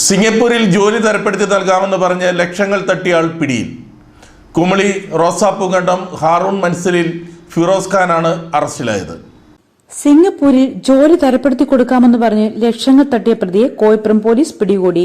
സിംഗപ്പൂരിൽ ജോലി തരപ്പെടുത്തി നൽകാമെന്ന് പറഞ്ഞ് ലക്ഷങ്ങൾ തട്ടിയാൾ പിടിയിൽ. കുമളി റോസാപ്പൂങ്കണ്ടം ഹാറൂൺ മൻസിലിൽ ഫിറോസ് ഖാനാണ് അറസ്റ്റിലായത്. സിംഗപ്പൂരിൽ ജോലി തരപ്പെടുത്തി കൊടുക്കാമെന്ന് പറഞ്ഞ് ലക്ഷങ്ങൾ തട്ടിയ പ്രതിയെ കോയപ്പുറം പോലീസ് പിടികൂടി.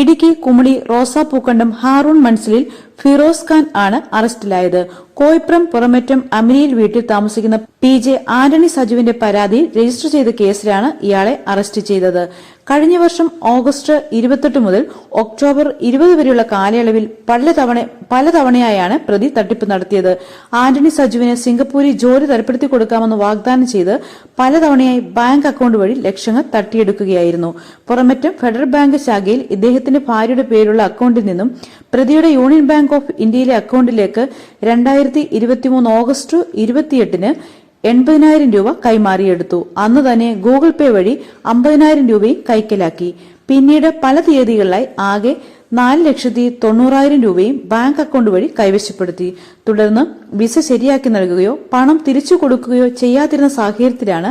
ഇടുക്കി കുമളി റോസാപ്പൂക്കണ്ടം ഹാറൂൺ മൻസിലിൽ ഫിറോസ് ഖാൻ ആണ് അറസ്റ്റിലായത്. കോയിപ്രം പുറമറ്റം അമിനിയിൽ വീട്ടിൽ താമസിക്കുന്ന പി ജെ ആന്റണി സജുവിന്റെ പരാതിയിൽ രജിസ്റ്റർ ചെയ്ത കേസിലാണ് ഇയാളെ അറസ്റ്റ് ചെയ്തത്. കഴിഞ്ഞ വർഷം ഓഗസ്റ്റ് ഇരുപത്തെട്ട് മുതൽ ഒക്ടോബർ ഇരുപത് വരെയുള്ള കാലയളവിൽ പലതവണ പലതവണയായാണ് പ്രതി തട്ടിപ്പ് നടത്തിയത്. ആന്റണി സജുവിന് സിംഗപ്പൂരിൽ ജോലി തരപ്പെടുത്തി കൊടുക്കാമെന്ന് വാഗ്ദാനം ചെയ്ത് പലതവണയായി ബാങ്ക് അക്കൗണ്ട് വഴി ലക്ഷങ്ങൾ തട്ടിയെടുക്കുകയായിരുന്നു. പുറമറ്റം ഫെഡറൽ ബാങ്ക് ശാഖയിൽ ഇദ്ദേഹത്തിന്റെ ഭാര്യയുടെ പേരുള്ള അക്കൗണ്ടിൽ നിന്നും പ്രതിയുടെ യൂണിയൻ ബാങ്ക് ഓഫ് ഇന്ത്യയിലെ അക്കൗണ്ടിലേക്ക് രണ്ടായിരത്തി ഇരുപത്തിമൂന്ന് ഓഗസ്റ്റ് ഇരുപത്തിയെട്ടിന് എൺപതിനായിരം രൂപ കൈമാറിയെടുത്തു. അന്ന് തന്നെ ഗൂഗിൾ പേ വഴി അമ്പതിനായിരം രൂപയും കൈക്കലാക്കി. പിന്നീട് പല തീയതികളിലായി ആകെ നാല് ലക്ഷത്തി തൊണ്ണൂറായിരം രൂപയും ബാങ്ക് അക്കൗണ്ട് വഴി കൈവശപ്പെടുത്തി. തുടർന്ന് വിസ ശരിയാക്കി നൽകുകയോ പണം തിരിച്ചു കൊടുക്കുകയോ ചെയ്യാതിരുന്ന സാഹചര്യത്തിലാണ്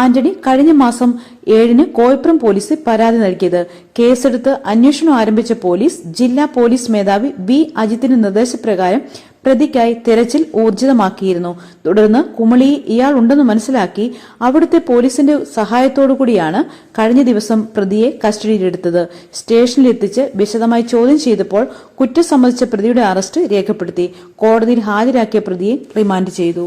ആന്റണി കഴിഞ്ഞ മാസം ഏഴിന് കോയപ്പുറം പോലീസിൽ പരാതി നൽകിയത്. കേസെടുത്ത് അന്വേഷണം ആരംഭിച്ച പോലീസ് ജില്ലാ പോലീസ് മേധാവി ബി അജിത്തിന്റെ നിർദ്ദേശപ്രകാരം പ്രതിക്കായി തെരച്ചിൽ ഊർജിതമാക്കിയിരുന്നു. തുടർന്ന് കുമളിയിൽ ഇയാൾ ഉണ്ടെന്ന് മനസ്സിലാക്കി അവിടുത്തെ പോലീസിന്റെ സഹായത്തോടുകൂടിയാണ് കഴിഞ്ഞ ദിവസം പ്രതിയെ കസ്റ്റഡിയിലെടുത്തത്. സ്റ്റേഷനിലെത്തിച്ച് വിശദമായി ചോദ്യം ചെയ്തപ്പോൾ കുറ്റം സംബന്ധിച്ച പ്രതിയുടെ അറസ്റ്റ് രേഖപ്പെടുത്തി. കോടതിയിൽ ഹാജരാക്കിയ പ്രതിയെ റിമാൻഡ് ചെയ്തു.